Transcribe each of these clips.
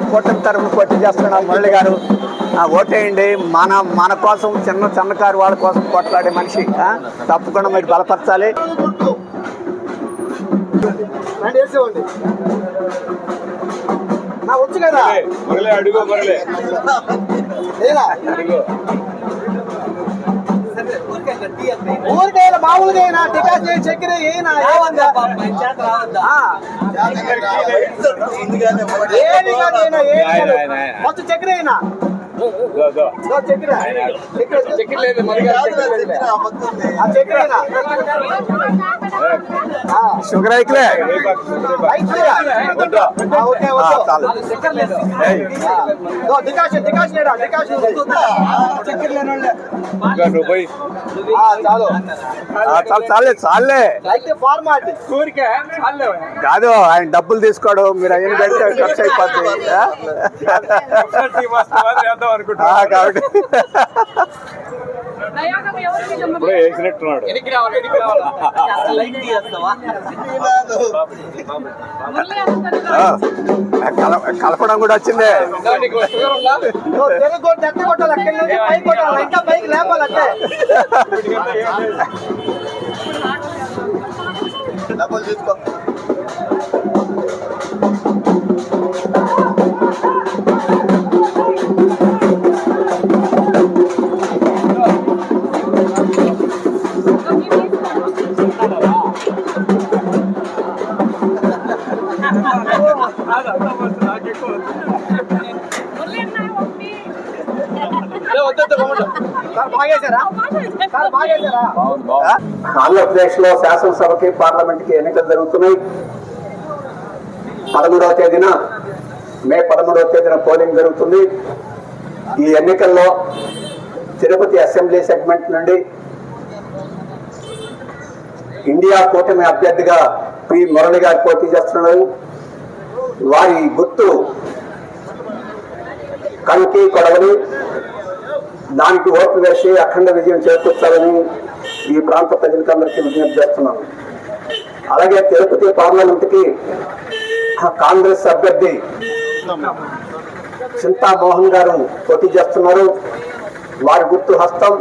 కూటమి తరఫున పోటీ చేస్తున్నాడు మురళి గారు. ఆ, ఓటేయండి. మన మన కోసం చిన్న చిన్నకారు వాళ్ళ కోసం కొట్లాడే మనిషి. తప్పకుండా మీరు బలపరచాలి. వచ్చు కదా? మరలే అడుగు మరలే లేదా అడుగు ఊరికే ఇలా మామూలుగా చేసి చక్కెర ఏది కాదు ఏది కాదు. మొత్తం చక్కెర అయినా షుగర్ ఓకే చాలు చాలు కాదు ఆయన డబ్బులు తీసుకోడు మీరు అయిన పెడితే ఖర్చు అయిపోద్ది. కాబట్టి ఇప్పుడే వేసినట్టున్నాడు కలపడం కూడా వచ్చింది. నువ్వు తెలుగు ఆంధ్రప్రదేశ్లో శాసనసభకి పార్లమెంట్కి ఎన్నికలు జరుగుతున్నాయి. పదమూడవ తేదీన మే పదమూడవ తేదీన పోలింగ్ జరుగుతుంది. ఈ ఎన్నికల్లో తిరుపతి అసెంబ్లీ సెగ్మెంట్ నుండి ఇండియా కూటమి అభ్యర్థిగా పి. మురళి గారు పోటీ చేస్తున్నారు. వారి గుర్తు కంకి కొడవలి దానికి ఓట్లు వేసి అఖండ విజయం చేకూర్చాలని ఈ ప్రాంత ప్రజలకందరికీ విజ్ఞప్తి చేస్తున్నాను. అలాగే తిరుపతి పార్లమెంట్కి కాంగ్రెస్ అభ్యర్థి చింతామోహన్ గారు పోటీ చేస్తున్నారు. వారి గుర్తు హస్తం.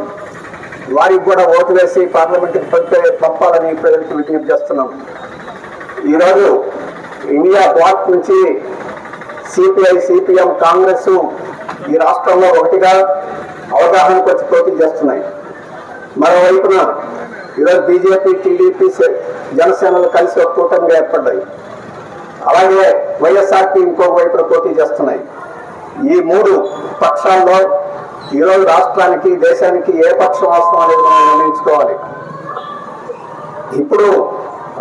వారికి కూడా ఓటు వేసి పార్లమెంట్కి పంపే పంపాలని ప్రజలకు విజ్ఞప్తి చేస్తున్నాం. ఈరోజు ఇండియా బ్లాక్ నుంచి సిపిఐ సిపిఎం కాంగ్రెస్ ఈ రాష్ట్రంలో ఒకటిగా అవగాహనకు వచ్చి పోటీ చేస్తున్నాయి. మరోవైపున ఈరోజు బీజేపీ టీడీపీ జనసేనలు కలిసి ఒక కూటమిగా ఏర్పడ్డాయి. అలాగే వైఎస్ఆర్పీ ఇంకో వైపున పోటీ చేస్తున్నాయి. ఈ మూడు పక్షాల్లో ఈరోజు రాష్ట్రానికి దేశానికి ఏ పక్షం అవసరం అనేది మనం నిర్ణయించుకోవాలి. ఇప్పుడు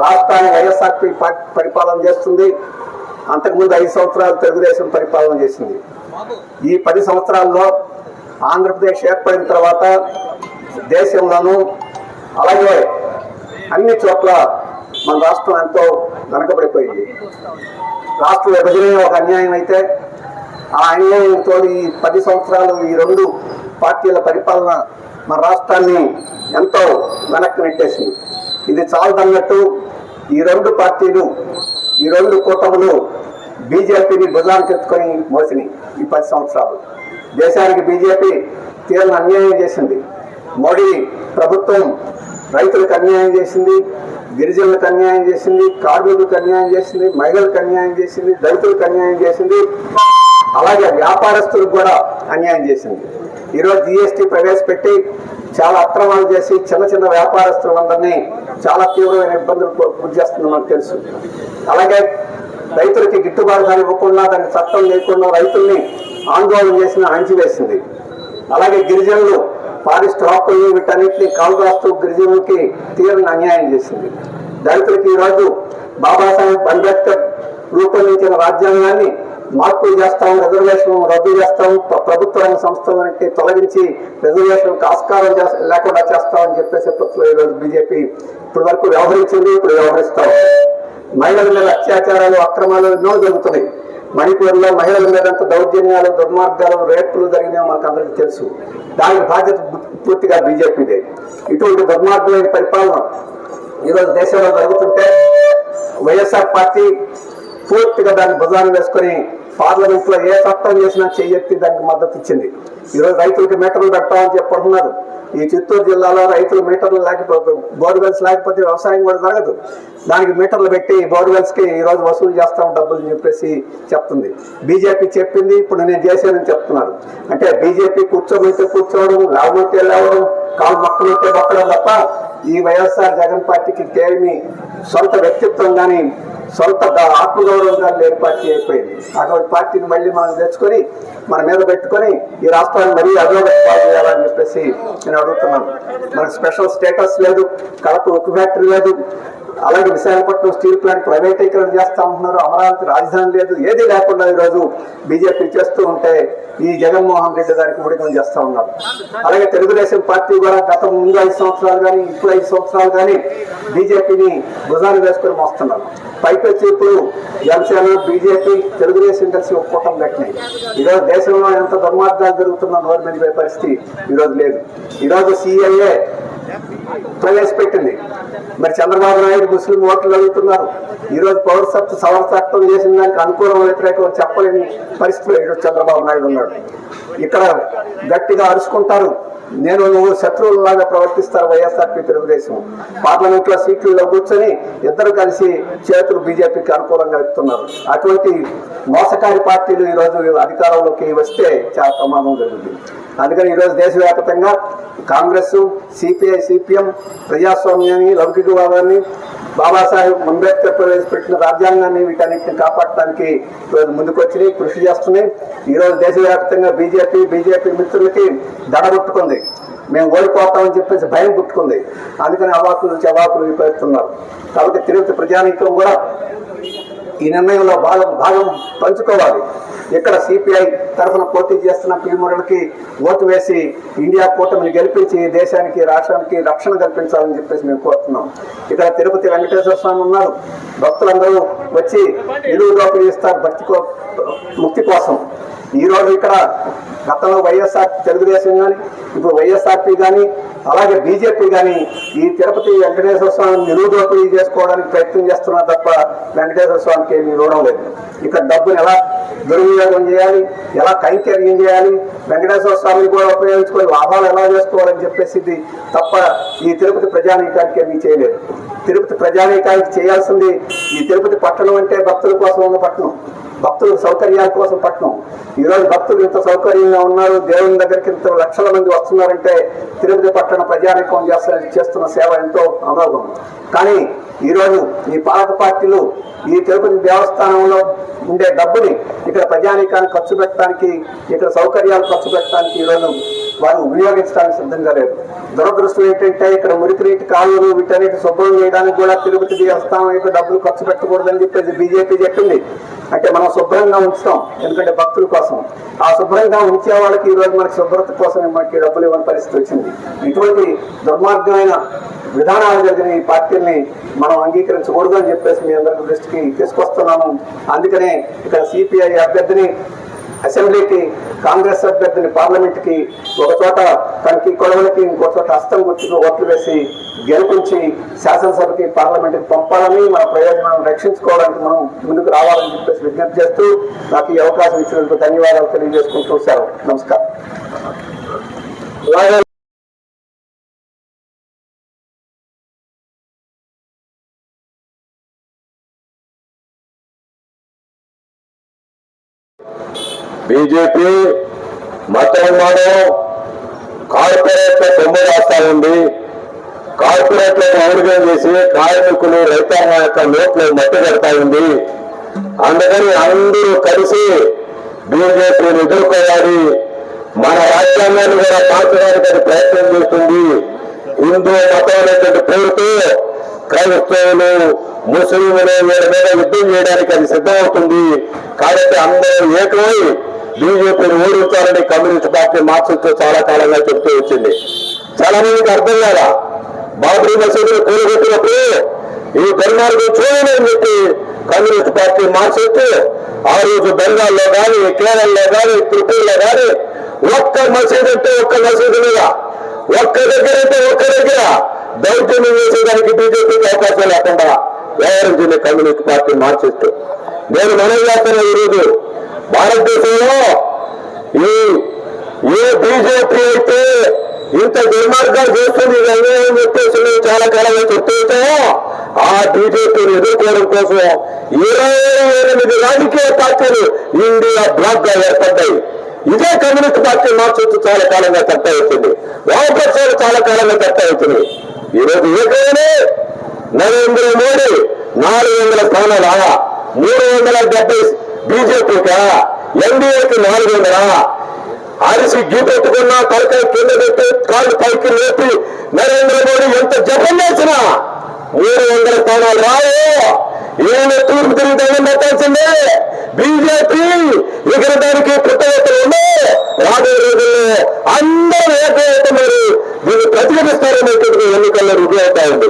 రాష్ట్రాన్ని వైఎస్ఆర్పీ పరిపాలన చేస్తుంది. అంతకుముందు ఐదు సంవత్సరాలు తెలుగుదేశం పరిపాలన చేసింది. ఈ పది సంవత్సరాల్లో ఆంధ్రప్రదేశ్ ఏర్పడిన తర్వాత దేశంలోనూ అలాగే అన్ని చోట్ల మన రాష్ట్రం ఎంతో వెనకబడిపోయింది. రాష్ట్ర విభజన ఒక అన్యాయం అయితే ఆ అన్యాయంతో ఈ పది సంవత్సరాలు ఈ రెండు పార్టీల పరిపాలన మన రాష్ట్రాన్ని ఎంతో వెనక్కి నెట్టేసింది. ఇది చాలదన్నట్టు ఈ రెండు పార్టీలు ఈ రెండు కూటములు బీజేపీని భుజానికి ఎత్తుకొని మోసినాయి ఈ పది సంవత్సరాలు. దేశానికి బీజేపీ తీవ్ర అన్యాయం చేసింది. మోడీ ప్రభుత్వం రైతులకు అన్యాయం చేసింది గిరిజనులకు అన్యాయం చేసింది కార్మికులకు అన్యాయం చేసింది మహిళలకు అన్యాయం చేసింది దళితులకు అన్యాయం చేసింది. అలాగే వ్యాపారస్తులకు కూడా అన్యాయం చేసింది. ఈరోజు జిఎస్టీ ప్రవేశపెట్టి చాలా అక్రమాలు చేసి చిన్న చిన్న వ్యాపారస్తులందరినీ చాలా తీవ్రమైన ఇబ్బందులు గురి చేస్తుంది మనకు తెలుసు. అలాగే రైతులకి గిట్టుబాటు ధర ఇవ్వకుండా దాని చట్టం లేకుండా రైతుల్ని ఆందోళన చేసిన అణిచివేసింది. అలాగే గిరిజనులు ఫారెస్ట్ హక్కుల్ని వీటన్నిటిని కాల్రాస్తూ గిరిజనులకి తీవ్ర అన్యాయం చేసింది. దళితులకి ఈరోజు బాబాసాహెబ్ అంబేద్కర్ రూపొందించిన రాజ్యాంగాన్ని మార్పులు చేస్తాం రిజర్వేషన్ రద్దు చేస్తాం ప్రభుత్వం ప్రభుత్వ తొలగించి రిజర్వేషన్ ఆస్కారం లేకుండా చేస్తామని చెప్పేసి పత్రికలో ఈరోజు బీజేపీ. ఇప్పటి వరకు వ్యవహరించింది ఇప్పుడు వ్యవహరిస్తాం. మహిళల మీద అత్యాచారాలు అక్రమాలు ఎన్నో జరుగుతున్నాయి. మణిపూర్లో మహిళల మీద దౌర్జన్యాలు దుర్మార్గాలు రేపులు జరిగినాయో మనకు అందరికీ తెలుసు. దానికి బాధ్యత పూర్తిగా బీజేపీదే. ఇటువంటి దుర్మార్గమైన పరిపాలన ఈరోజు దేశంలో జరుగుతుంటే వైఎస్ఆర్ పార్టీ పూర్తిగా దాన్ని భుజాన్ని వేసుకొని పార్లమెంట్లో ఏ చట్టం చేసినా చేయెత్తి దానికి మద్దతు ఇచ్చింది. ఈరోజు రైతులకి మీటర్లు పెట్టామని చెప్పుకుంటున్నారు ఈ చిత్తూరు జిల్లాలో రైతులు మీటర్లు లేకపోతే బోర్వెల్స్ లేకపోతే వ్యవసాయం కూడా జరగదు. దానికి మీటర్లు పెట్టి బోర్వెల్స్కి ఈ రోజు వసూలు చేస్తాం డబ్బులు చెప్పేసి చెప్తుంది. బీజేపీ చెప్పింది ఇప్పుడు నేను చేశానని చెప్తున్నారు. అంటే బీజేపీ కూర్చోబెట్టి కూర్చోవడం లేవబెట్టి లేవడం కాలు మొక్కలుంటే మొక్కడం తప్ప ఈ వైఎస్ఆర్ జగన్ పార్టీకి ఏమి సొంత వ్యక్తిత్వం కానీ సొంత ఆత్మగౌరవంగా లేని పార్టీ అయిపోయింది. అటువంటి పార్టీని మళ్ళీ మనం తెచ్చుకొని మన మీద పెట్టుకొని ఈ రాష్ట్రాన్ని మరీ అభివృద్ధి చేయాలని చెప్పేసి నేను అడుగుతున్నాను. మనకు స్పెషల్ స్టేటస్ లేదు కడప ఉక్కు ఫ్యాక్టరీ లేదు అలాగే విశాఖపట్నం స్టీల్ ప్లాంట్ ప్రైవేటీకరణ చేస్తా ఉంటున్నారు. అమరావతి రాజధాని లేదు. ఏది లేకుండా ఈరోజు బీజేపీ చేస్తూ ఉంటే ఈ జగన్మోహన్ రెడ్డి దానికి ఉడికం చేస్తా ఉన్నారు. అలాగే తెలుగుదేశం పార్టీ కూడా గత ముందు ఐదు సంవత్సరాలు కానీ ఇప్పుడు ఐదు సంవత్సరాలు కానీ బీజేపీని భుజాన్ని వేసుకొని మోస్తున్నారు. పైపెచ్చి ఇప్పుడు జనసేన బీజేపీ తెలుగుదేశం కలిసి ఒక పెట్టినాయి. ఈరోజు దేశంలో ఎంత దుర్మార్గాలు జరుగుతున్న నోరు మీద పరిస్థితి ఈరోజు లేదు. ఈరోజు సిఐఏ ప్రవేశపెట్టింది మరి చంద్రబాబు నాయుడు ముస్లిం ఓట్లు అడుగుతున్నారు. ఈ రోజు పౌరసత్వ సవరసత్వం చేసిన దానికి అనుకూలం వ్యతిరేకం చెప్పలేని పరిస్థితిలో ఈరోజు చంద్రబాబు నాయుడు ఉన్నాడు. ఇక్కడ గట్టిగా అరుచుకుంటారు. నేను నువ్వు శత్రువులాగా ప్రవర్తిస్తారు వైఎస్ఆర్పీ తెలుగుదేశం. పార్లమెంట్లో సీట్లలో కూర్చొని ఇద్దరు కలిసి చేతులు బీజేపీకి అనుకూలంగా ఇస్తున్నారు. అటువంటి మోసకారి పార్టీలు ఈరోజు అధికారంలోకి వస్తే చాలా ప్రమాదం జరుగుతుంది అందుకని ఈరోజు దేశవ్యాప్తంగా కాంగ్రెస్ సిపిఐ సిపిఎం ప్రజాస్వామ్యాన్ని లౌకికవాదాన్ని బాబాసాహెబ్ అంబేద్కర్ ప్రవేశపెట్టిన రాజ్యాంగాన్ని వీటన్నిటిని కాపాడటానికి ఈరోజు ముందుకొచ్చినాయి కృషి చేస్తున్నాయి. ఈరోజు దేశవ్యాప్తంగా బీజేపీ బీజేపీ మిత్రులకి దడగొట్టుకుంది మేము ఓడిపోతామని చెప్పేసి భయం పుట్టుకుంది. అందుకని అవాకులు చవాకులు విపరిస్తున్నారు కాబట్టి తిరుపతి ప్రజానీకం కూడా ఈ నిర్ణయంలో భాగం భాగం పంచుకోవాలి. ఇక్కడ సిపిఐ తరఫున పోటీ చేస్తున్న పీమురలకి ఓటు వేసి ఇండియా కూటమిని గెలిపించి దేశానికి రాష్ట్రానికి రక్షణ కల్పించాలని చెప్పేసి మేము కోరుతున్నాం. ఇక్కడ తిరుపతి వెంకటేశ్వర స్వామి ఉన్నారు. భక్తులందరూ వచ్చి నిలువు దోపిడీ ఇస్తారు భక్తి ముక్తి కోసం. ఈరోజు ఇక్కడ గతంలో వైఎస్ఆర్ తెలుగుదేశం కానీ ఇప్పుడు వైఎస్ఆర్పీ కానీ అలాగే బీజేపీ కానీ ఈ తిరుపతి వెంకటేశ్వర స్వామిని నిరుదోపిడీ చేసుకోవడానికి ప్రయత్నం చేస్తున్నారు తప్ప వెంకటేశ్వర స్వామికి ఏమి ఇవ్వడం లేదు. ఇక్కడ డబ్బుని ఎలా దుర్వినియోగం చేయాలి? ఎలా కైంకర్యం చేయాలి? వెంకటేశ్వర స్వామిని కూడా ఉపయోగించుకొని లాభాలు ఎలా చేసుకోవాలని చెప్పేసి ఇది తప్ప ఈ తిరుపతి ప్రజానీకానికి ఏమీ చేయలేదు. తిరుపతి ప్రజానీకానికి చేయాల్సింది ఈ తిరుపతి పట్టణం అంటే భక్తుల కోసం ఉన్న పట్టణం. భక్తుల సౌకర్యాల కోసం పట్టణం ఈ రోజు భక్తులు ఇంత సౌకర్యంగా ఉన్నారు దేవుని దగ్గరికి ఇంత లక్షల మంది వస్తున్నారంటే తిరుపతి పట్టణ ప్రజానికం చేస్తున్న చేస్తున్న సేవ ఎంతో అమోఘం. కానీ ఈ రోజు ఈ పాలక పార్టీలు ఈ తిరుపతి దేవస్థానంలో ఉండే డబ్బుని ఇక్కడ ప్రజానీకానికి ఖర్చు పెట్టడానికి ఇక్కడ సౌకర్యాలు ఖర్చు పెట్టడానికి ఈ రోజు వారు వినియోగించడానికి సిద్ధంగా లేదు. దురదృష్టం ఏంటంటే ఇక్కడ మురికి నీటి కాలువలు వీటన్నిటి శుభ్రం చేయడానికి కూడా తిరుపతి దేవస్థానం యొక్క డబ్బులు ఖర్చు పెట్టకూడదని చెప్పేసి బీజేపీ చెప్పింది. అంటే మనం శుభ్రంగా ఉంచుతాం ఎందుకంటే భక్తుల కోసం. ఆ శుభ్రంగా ఉంచే వాళ్ళకి ఈరోజు మనకి శుభ్రత కోసం మనకి డబ్బులు ఇవ్వని పరిస్థితి వచ్చింది. ఇటువంటి దుర్మార్గమైన విధానాలు జరిగిన ఈ పార్టీల్ని మనం అంగీకరించకూడదు అని చెప్పేసి మీ అందరి దృష్టికి తీసుకొస్తున్నాము. అందుకనే ఇక్కడ సిపిఐ అభ్యర్థిని అసెంబ్లీకి కాంగ్రెస్ అభ్యర్థిని పార్లమెంట్కి ఒక చోట తనకి కొడవలకి ఇంకో చోట హస్తం గుర్తుకు ఓట్లు వేసి గెలిపించి శాసనసభకి పార్లమెంట్కి పంపాలని మన ప్రయోజనాలను రక్షించుకోవడానికి మనం ముందుకు రావాలని చెప్పేసి విజ్ఞప్తి చేస్తూ నాకు ఈ అవకాశం ఇచ్చినందుకు ధన్యవాదాలు తెలియజేసుకుంటూ సెలవు. నమస్కారం. బీజేపీ బీజేపీ మతోన్మాదం కార్పొరేట్ల తొమ్మిది రాస్తా ఉంది. కార్పొరేట్లను ఊరిగం చేసి కార్మికులు రైతాంగం యొక్క నోట్లు మట్టి పెడతా ఉంది. అందుకని అందరూ కలిసి బీజేపీని ఎదుర్కోవాలి మన రాజ్యాంగాన్ని కూడా మార్చడానికి అది ప్రయత్నం చేస్తుంది. హిందూ మతం అనేటువంటి పేరుతో క్రైస్తవులు ముస్లింలు వీళ్ళ మీద యుద్ధం చేయడానికి అది సిద్ధమవుతుంది. కాబట్టి అందరూ ఏకమై బీజేపీని ఓడించాలని కమ్యూనిస్ట్ పార్టీ మార్క్సిస్ట్ చాలా కాలంగా చెప్తూ వచ్చింది. చాలా మందికి అర్థం కాదా బాబరీ మసీదులు కూలగొట్టినప్పుడు ఈ దుర్మార్గం చూడలేని చెప్పి కమ్యూనిస్ట్ పార్టీ మార్క్సిస్ట్. ఆ రోజు బెంగాల్లో కానీ కేరళలో కానీ త్రిపురలో కానీ ఒక్క మసీదు అంటే ఒక్క మసీదు మీద ఒక్క దగ్గర అంటే ఒక్క దగ్గర దౌర్జన్యం చేసేదానికి బీజేపీకి అవకాశం లేకుండా వ్యవహరించింది కమ్యూనిస్ట్ పార్టీ మార్క్సిస్ట్. నేను మనం చేస్తున్న ఈరోజు భారతదేశంలో ఈ ఏ బీజేపీ అయితే ఇంత దుర్మార్గం చేస్తుంది ఇది అన్యాయం చెప్పేసి మేము చాలా కాలంగా చెప్తుంటే ఆ బీజేపీని ఎదుర్కోవడం కోసం ఇరవై ఎనిమిది రాజకీయ పార్టీలు ఇండియా బ్లాక్గా ఏర్పడ్డాయి. ఇదే కమ్యూనిస్ట్ పార్టీ మార్చొచ్చు చాలా కాలంగా చట్ట అవుతుంది వామపక్షాలు చాలా కాలంగా చట్ట అవుతుంది ఈరోజు ఏకైనా నరేంద్ర మోడీ నాలుగు వందల స్థానాలా మూడు వందల డెబ్బై బీజేపీకా? ఎన్డీఏకి నాలుగు వందల అరిసి గీపెట్టుకున్నా తలకాయ కింద పెట్టి కాళ్ళు పైకి లేపి నరేంద్ర మోడీ ఎంత జపం చేసినా? మూడు వందల స్థానాలు రావు. ఏమైనా తూర్పు తిరుగుతాయని పెట్టాల్సిందే. బీజేపీ ఇక్కడ దానికి పుట్టగతులు రాబోయే రోజుల్లో అందరూ ఏకైతే మరి దీన్ని ప్రతిఘటిస్తారనేటువంటి ఎన్నికల్లో రుజువు అవుతాయండి.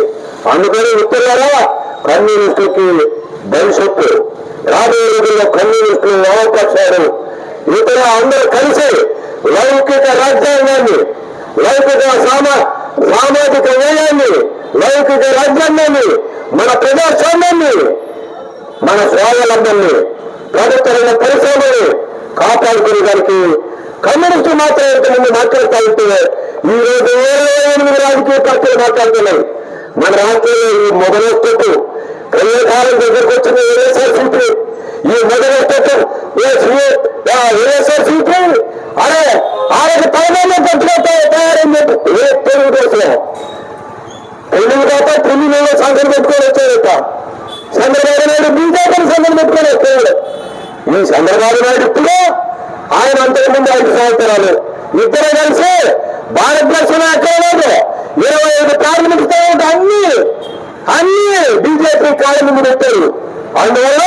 అందుకని మిత్రులారా కమ్యూనిస్టులకి భవిష్యత్తు. రాబోయే రోజుల్లో కమ్యూనిస్టులు వామపక్షాలు ఇతర అందరూ కలిసి లౌకిక రాజ్యాంగాన్ని లౌకిక సామా సామాజిక వ్యయాన్ని లౌకిక రాజ్యాంగాన్ని మన ప్రజాస్వామ్యాన్ని మన స్వావలంబన్ని ప్రభుత్వ రంగ పరిశ్రమని కాపాడుకునే దానికి కమ్యూనిస్టు మాత్రం ఇంతమంది మాట్లాడుతూ ఉంటే ఈ రోజు ఇరవై ఎనిమిది రాజకీయ పార్టీలు మాట్లాడుతున్నాయి. మన రాష్ట్రంలో ఈ మొదలెత్తు కాలం దగ్గరకు వచ్చిన వైఎస్ఆర్సీపీ ఈ మొదలెత్తు సీట్లు అరే ఆమెకు పైన పట్టుకుంటే తయారైంది చెప్పి ఏ తెలుగుదేశం తెలుగు కాక తెలుగులో సంఘం పెట్టుకొని వచ్చారట చంద్రబాబు నాయుడు బీజేపీ సంఘం పెట్టుకొని వచ్చాడు ఈ చంద్రబాబు నాయుడు ఇప్పుడు ఆయన అంతకుముందు ఐదు సంవత్సరాలు ఇద్దరు కలిసి భారతదేశంలో ఎక్కడ లేదు ఇరవై ఐదు పార్లమెంట్ అన్ని అన్ని బీజేపీ కాళ్ళ ముందు పెట్టారు అందువల్ల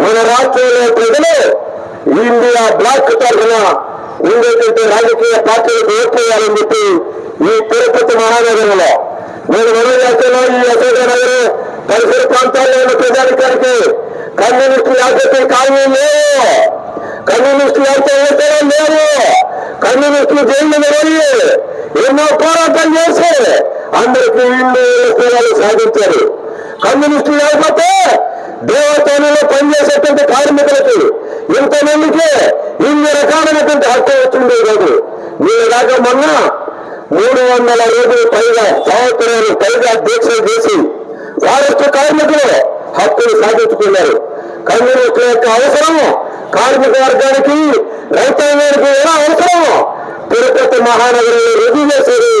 మన రాష్ట్రంలో ప్రజలు ఇండియా బ్లాక్ తరఫున ఉండేటువంటి రాజకీయ పార్టీలకు ఓట్ చేయాలని చెప్పి ఈ తిరుపతి మహానగరంలో నేను మనవి చేస్తున్నా ఈ అశోక నగర్ పరిసర ప్రాంతాల్లో ఉన్న ప్రజానికానికి కమ్యూనిస్టు లేకపోతే కారణం లేవు కమ్యూనిస్టు లేకపోతే ఓటేయడం లేవు కమ్యూనిస్టులు జైలు వెళ్ళి ఎన్నో పోరాటం చేసి అందరికీ ఇల్లు స్థలాలు సాధించారు. కమ్యూనిస్టులు లేకపోతే దేవస్థానంలో పనిచేసేటువంటి కార్మికులకి ఇంతమందికి ఇన్ని రకాలైనటువంటి హక్కు వచ్చింది ఈరోజు. నేను దాకా మొన్న మూడు వందల రోజులు పైగా సంవత్సరాలు పైగా దీక్షలు చేసి ఫారెస్ట్ కార్మికులు హక్కులు సాధించుకున్నారు. కమ్యూనిస్టుల యొక్క అవసరం కార్మిక వర్గానికి రైతాంగానికి ఎలా అవసరం తిరుపతి మహానగరంలో రుజువు చేశారు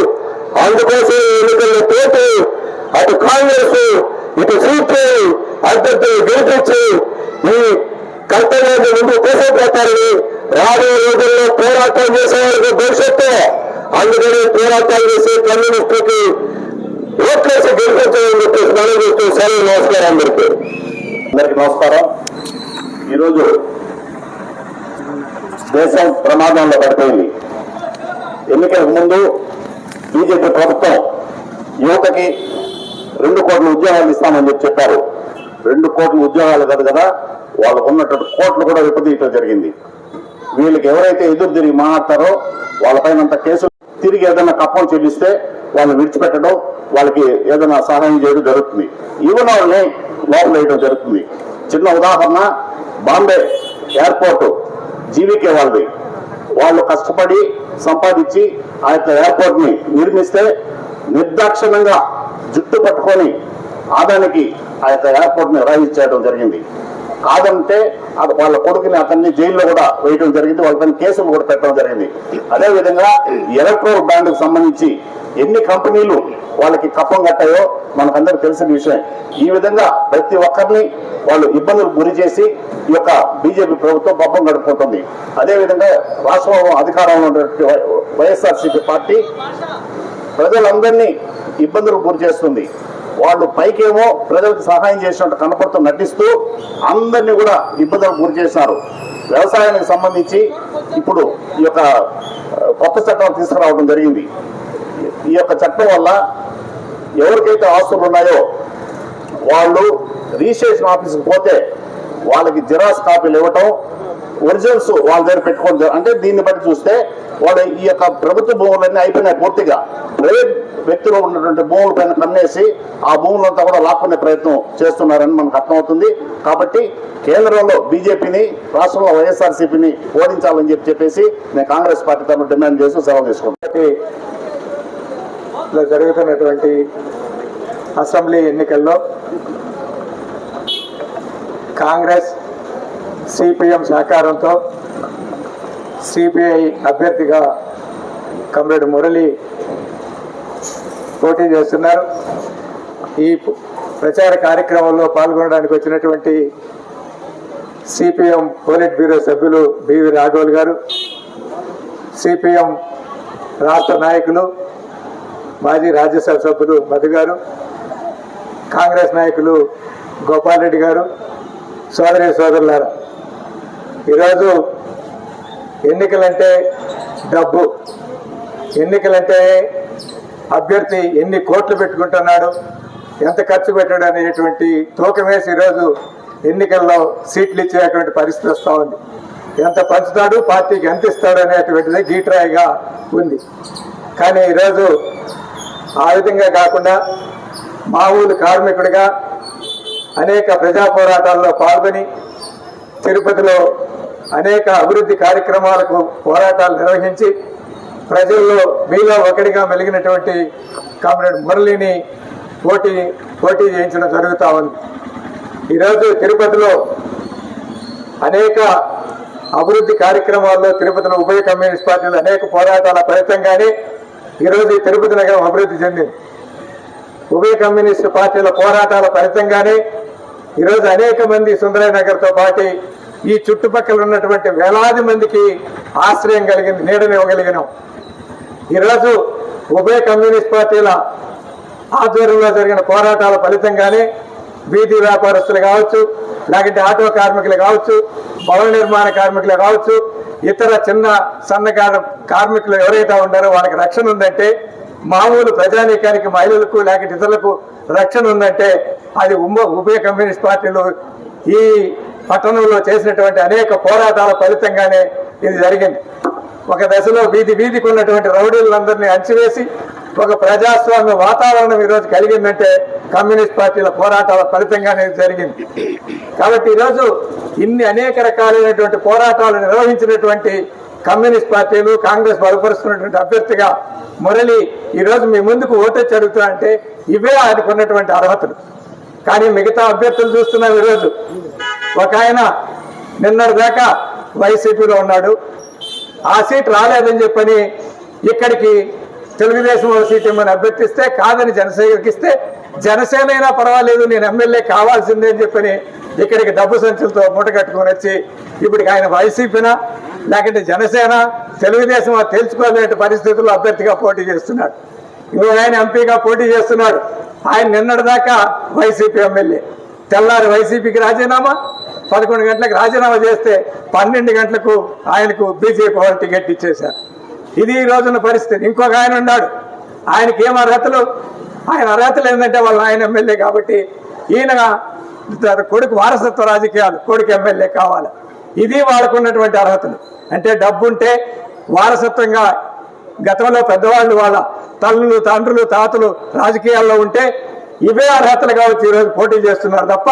అందుకోసం ఎన్నికల్లో పోటీ అటు కాంగ్రెస్ ఇటు సిపిఐ అభ్యర్థులు గెలిపించి ఈ కర్తవ్యాన్ని ముందు తీసుకుపోతారని రాబోయే రోజుల్లో పోరాటం చేసేవారికి భవిష్యత్తు అందుకని పోరాటాలు చేసే కమ్యూనిస్టులకి ఓట్లేసి గెలిపించాలని చెప్పేసి మనం చేస్తూ సరే నమస్కారం అందరికీ. అందరికీ నమస్కారం. ఈరోజు దేశం ప్రమాదంలో పడిపోయింది. ఎన్నికలకు ముందు బీజేపీ ప్రభుత్వం యువతకి రెండు కోట్ల ఉద్యోగాలు ఇస్తామని చెప్పి చెప్పారు. రెండు కోట్ల ఉద్యోగాలు కాదు కదా వాళ్ళకు ఉన్నటువంటి కోట్లు కూడా విపదీయటం జరిగింది. వీళ్ళకి ఎవరైతే ఎదురు తిరిగి మాట్లాడతారో వాళ్ళపైన కేసులు తిరిగి ఏదైనా కప్పం చెల్లిస్తే వాళ్ళు విడిచిపెట్టడం వాళ్ళకి ఏదైనా సహాయం చేయడం జరుగుతుంది. ఈవెన్ వాళ్ళని లోపల వేయడం జరుగుతుంది. చిన్న ఉదాహరణ బాంబే ఎయిర్పోర్ట్ జీవీకే వాళ్ళది. వాళ్ళు కష్టపడి సంపాదించి ఆ యొక్క ఎయిర్పోర్ట్ని నిర్మిస్తే నిర్దాక్షిణంగా జుట్టు పట్టుకొని ఆదానికి ఆ యొక్క ఎయిర్పోర్ట్ని రాయించేయడం జరిగింది. కాదంటే అది వాళ్ళ కొడుకుని అతన్ని జైల్లో కూడా వేయడం జరిగింది వాళ్ళపైన కేసులు కూడా పెట్టడం జరిగింది. అదేవిధంగా ఎలక్ట్రోల్ సంబంధించి ఎన్ని కంపెనీలు వాళ్ళకి కప్పం కట్టాయో మనకందరికి తెలిసిన విషయం. ఈ విధంగా ప్రతి ఒక్కరిని వాళ్ళు ఇబ్బందులకు గురి చేసి ఈ యొక్క బీజేపీ ప్రభుత్వం పబ్బం గడుపుతుంది అదేవిధంగా రాష్ట్రంలో అధికారంలో ఉన్నటువంటి వైఎస్ఆర్సీపీ పార్టీ ప్రజలందరినీ ఇబ్బందులకు గురి చేస్తుంది. వాళ్ళు పైకేమో ప్రజలకు సహాయం చేసినట్టు కనపడుతూ నటిస్తూ అందరినీ కూడా ఇబ్బందులకు గురి చేశారు. వ్యవసాయానికి సంబంధించి ఇప్పుడు ఈ యొక్క కొత్త చట్టం తీసుకురావడం జరిగింది. ఈ యొక్క చట్టం వల్ల ఎవరికైతే ఆస్తులు ఉన్నాయో వాళ్ళు రిజిస్ట్రేషన్ ఆఫీస్కి పోతే వాళ్ళకి జిరాక్స్ కాపీలు ఇవ్వటం ఒరిజినల్స్ వాళ్ళ దగ్గర పెట్టుకోవడం అంటే దీన్ని బట్టి చూస్తే వాళ్ళు ఈ యొక్క ప్రభుత్వ భూములన్నీ అయిపోయినాయి పూర్తిగా. ప్రైవేట్ వ్యక్తిలో ఉన్నటువంటి భూముల పైన కన్నేసి ఆ భూములంతా కూడా లాక్కునే ప్రయత్నం చేస్తున్నారని మనకు అర్థమవుతుంది. కాబట్టి కేంద్రంలో బీజేపీని రాష్ట్రంలో వైఎస్ఆర్సీపీని ఓడించాలని చెప్పి చెప్పేసి నేను కాంగ్రెస్ పార్టీ తరఫున డిమాండ్ చేస్తూ సెలవు తీసుకుంటాను జరుగుతున్నటువంటి అసెంబ్లీ ఎన్నికల్లో కాంగ్రెస్ సిపిఎం సహకారంతో సిపిఐ అభ్యర్థిగా కమ్రేడ్ మురళి పోటీ చేస్తున్నారు. ఈ ప్రచార కార్యక్రమంలో పాల్గొనడానికి వచ్చినటువంటి సిపిఎం పోలిట్ బ్యూరో సభ్యులు బివి రాఘోల్ గారు సిపిఎం రాష్ట్ర నాయకులు మాజీ రాజ్యసభ సభ్యులు మధు గారు కాంగ్రెస్ నాయకులు గోపాల్ రెడ్డి గారు సోదరి సోదరులారా ఈరోజు ఎన్నికలంటే డబ్బు ఎన్నికలంటే అభ్యర్థి ఎన్ని కోట్లు పెట్టుకుంటున్నాడు ఎంత ఖర్చు పెట్టాడు అనేటువంటి తూకం వేసి ఈరోజు ఎన్నికల్లో సీట్లు ఇచ్చేటువంటి పరిస్థితి వస్తూ ఉంది. ఎంత పంచుతాడు పార్టీకి ఎంత ఇస్తాడు అనేటువంటిది గీట్రాయిగా ఉంది. కానీ ఈరోజు ఆ విధంగా కాకుండా మామూలు కార్మికుడిగా అనేక ప్రజా పోరాటాల్లో పాల్గొని తిరుపతిలో అనేక అభివృద్ధి కార్యక్రమాలకు పోరాటాలు నిర్వహించి ప్రజల్లో మీలో ఒకటిగా మెలిగినటువంటి కామ్రేడ్ మురళిని పోటీ పోటీ చేయించడం జరుగుతూ ఉంది. ఈరోజు తిరుపతిలో అనేక అభివృద్ధి కార్యక్రమాల్లో తిరుపతిలో ఉభయ కమ్యూనిస్ట్ పార్టీలు అనేక పోరాటాల ఫలితంగానే ఈరోజు తిరుపతి నగరం అభివృద్ధి చెందింది. ఉభయ కమ్యూనిస్ట్ పార్టీల పోరాటాల ఫలితంగానే ఈరోజు అనేక మంది సుందరనగర్తో పాటు ఈ చుట్టుపక్కల ఉన్నటువంటి వేలాది మందికి ఆశ్రయం కలిగింది నీడనివ్వగలిగినాం ఈరోజు ఉభయ కమ్యూనిస్ట్ పార్టీల ఆధ్వర్యంలో జరిగిన పోరాటాల ఫలితంగానే వీధి వ్యాపారస్తులు కావచ్చు లేకుంటే ఆటో కార్మికులు కావచ్చు భవన నిర్మాణ కార్మికులు కావచ్చు ఇతర చిన్న సన్నకారు కార్మికులు ఎవరైతే ఉన్నారో వాళ్ళకి రక్షణ ఉందంటే మామూలు ప్రజానీకానికి మహిళలకు లేకపోతే ఇతరులకు రక్షణ ఉందంటే అది ఉమ్మ ఉభయ కమ్యూనిస్ట్ పార్టీలు ఈ పట్టణంలో చేసినటువంటి అనేక పోరాటాల ఫలితంగానే ఇది జరిగింది. ఒక దశలో వీధి వీధికి ఉన్నటువంటి రౌడీలందరినీ అంచివేసి ఒక ప్రజాస్వామ్య వాతావరణం ఈరోజు కలిగిందంటే కమ్యూనిస్ట్ పార్టీల పోరాటాల ఫలితంగానే జరిగింది. కాబట్టి ఈరోజు ఇన్ని అనేక రకాలైనటువంటి పోరాటాలు నిర్వహించినటువంటి కమ్యూనిస్ట్ పార్టీలు కాంగ్రెస్ బలపరుస్తున్నటువంటి అభ్యర్థిగా మురళి ఈరోజు మీ ముందుకు ఓటొచ్చి అడుగుతా అంటే ఇవే ఆయనకు ఉన్నటువంటి అర్హతలు. కానీ మిగతా అభ్యర్థులు చూస్తున్నాం ఈరోజు. ఒక ఆయన నిన్నటి దాకా వైసీపీలో ఉన్నాడు. ఆ సీట్ రాలేదని చెప్పని ఇక్కడికి తెలుగుదేశం సీట్ ఏమైనా అభ్యర్థిస్తే కాదని జనసేనకి ఇస్తే జనసేన అయినా పర్వాలేదు నేను ఎమ్మెల్యే కావాల్సిందే అని చెప్పని ఇక్కడికి డబ్బు సంచులతో మూట కట్టుకొని వచ్చి ఇప్పటికి ఆయన వైసీపీనా లేకుంటే జనసేన తెలుగుదేశం అది తెలుసుకోలేని పరిస్థితుల్లో అభ్యర్థిగా పోటీ చేస్తున్నాడు. ఇంకో ఆయన ఎంపీగా పోటీ చేస్తున్నాడు. ఆయన నిన్నటిదాకా వైసీపీ ఎమ్మెల్యే. తెల్లారి వైసీపీకి రాజీనామా పదకొండు గంటలకు రాజీనామా చేస్తే పన్నెండు గంటలకు ఆయనకు బీజేపీ వాళ్ళు టికెట్ ఇచ్చేశారు. ఇది ఈ రోజున పరిస్థితి. ఇంకొక ఆయన ఉన్నాడు. ఆయనకి ఏం అర్హతలు? ఆయన అర్హతలు ఏంటంటే వాళ్ళు ఆయన ఎమ్మెల్యే కాబట్టి ఈయన కొడుకు వారసత్వ రాజకీయాలు కొడుకు ఎమ్మెల్యే కావాలి. ఇది వాళ్ళకున్నటువంటి అర్హతలు. అంటే డబ్బుంటే వారసత్వంగా గతంలో పెద్దవాళ్ళు వాళ్ళ తల్లులు తండ్రులు తాతలు రాజకీయాల్లో ఉంటే ఇవే అర్హతలు కావచ్చు. ఈరోజు పోటీ చేస్తున్నారు తప్ప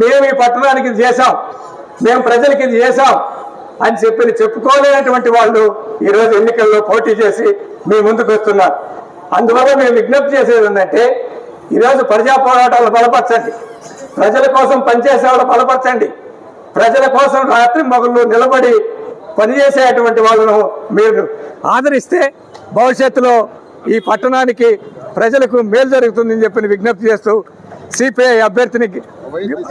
మేము ఈ పట్టణానికి ఇది చేశాం. మేము ప్రజలకి ఇది చేశాం అని చెప్పి చెప్పుకోలేనటువంటి వాళ్ళు ఈరోజు ఎన్నికల్లో పోటీ చేసి మీ ముందుకు వస్తున్నారు. అందువల్ల మేము విజ్ఞప్తి చేసేది ఏంటంటే ఈరోజు ప్రజా పోరాటాలు బలపరచండి. ప్రజల కోసం పనిచేసే వాళ్ళు బలపరచండి. ప్రజల కోసం రాత్రి మొగళ్ళు నిలబడి పనిచేసేటువంటి వాళ్ళను మీరు ఆదరిస్తే భవిష్యత్తులో ఈ పట్టణానికి ప్రజలకు మేలు జరుగుతుందని చెప్పి విజ్ఞప్తి చేస్తూ సిపిఐ అభ్యర్థిని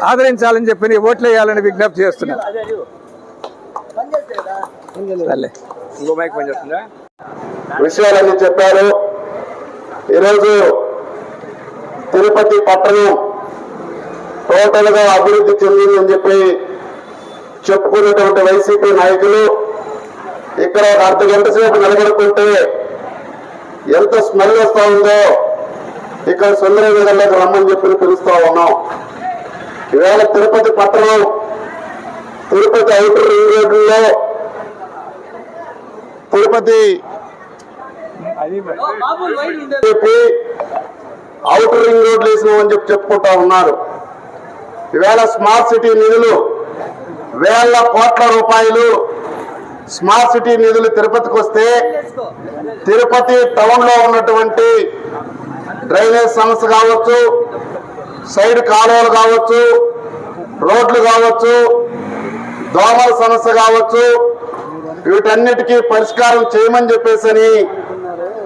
ఆదరించాలని చెప్పి ఓట్లు వేయాలని విజ్ఞప్తి చేస్తుందా? విషయాలన్నీ చెప్పారు. ఈరోజు తిరుపతి పట్టణం టోటల్గా అభివృద్ధి చెందిందని చెప్పి చెప్పుకున్నటువంటి వైసీపీ నాయకులు ఇక్కడ ఒక అర్ధ గంట సేపు నిలబడుకుంటే ఎంత స్మెల్ వస్తా ఉందో ఇక్కడ సుందర వీధుల్లోకి రమ్మని చెప్పి పిలుస్తూ ఉన్నాం. ఈవేళ తిరుపతి పట్టణం తిరుపతి అవుటర్ రింగ్ రోడ్లో తిరుపతి అవుటర్ రింగ్ రోడ్లు వేసినామని చెప్పి చెప్పుకుంటా ఉన్నారు. ఈవేళ స్మార్ట్ సిటీ నిధులు వేల కోట్ల రూపాయలు స్మార్ట్ సిటీ నిధులు తిరుపతికి వస్తే తిరుపతి టౌన్లో ఉన్నటువంటి డ్రైనేజ్ సమస్య కావచ్చు సైడ్ కాలువలు కావచ్చు రోడ్లు కావచ్చు దోమల సమస్య కావచ్చు వీటన్నిటికీ పరిష్కారం చేయమని చెప్పేసి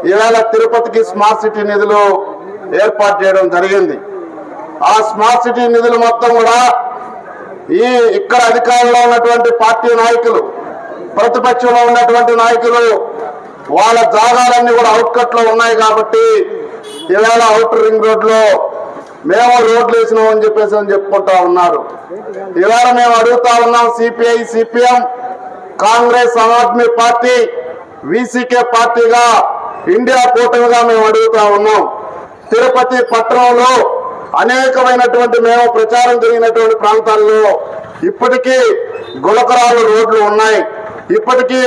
ఈవేళ తిరుపతికి స్మార్ట్ సిటీ నిధులు ఏర్పాటు చేయడం జరిగింది. ఆ స్మార్ట్ సిటీ నిధులు మొత్తం కూడా ఈ ఇక్కడ అధికారంలో ఉన్నటువంటి పార్టీ నాయకులు ప్రతిపక్షంలో ఉన్నటువంటి నాయకులు వాళ్ళ జాగాలన్నీ కూడా అవుట్కట్లో ఉన్నాయి కాబట్టి ఇవాళ అవుటర్ రింగ్ రోడ్లో మేము రోడ్లు వేసినాం అని చెప్పేసి అని చెప్పుకుంటా ఉన్నారు. ఇవాళ మేము అడుగుతా ఉన్నాం CPI CPM Congress Aam Aadmi party VCK పార్టీగా ఇండియా కూటమిగా మేము అడుగుతా ఉన్నాం. తిరుపతి పట్టణంలో అనేకమైనటువంటి మేము ప్రచారం జరిగినటువంటి ప్రాంతాల్లో ఇప్పటికీ గులకరాలు రోడ్లు ఉన్నాయి. ఇప్పటికీ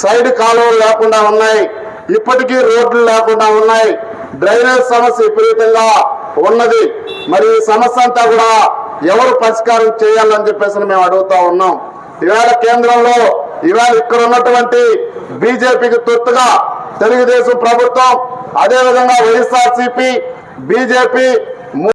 సైడ్ కాలువలు లేకుండా ఉన్నాయి. ఇప్పటికీ రోడ్లు లేకుండా ఉన్నాయి. డ్రైనేజ్ సమస్య విపరీతంగా ఉన్నది. మరి ఈ సమస్య అంతా కూడా ఎవరు పరిష్కారం చేయాలని చెప్పేసి మేము అడుగుతా ఉన్నాం. ఇవాళ కేంద్రంలో ఇవాళ ఇక్కడ ఉన్నటువంటి బీజేపీకి తొత్తుగా తెలుగుదేశం ప్రభుత్వం అదేవిధంగా వైఎస్ఆర్ సిపి బీజేపీ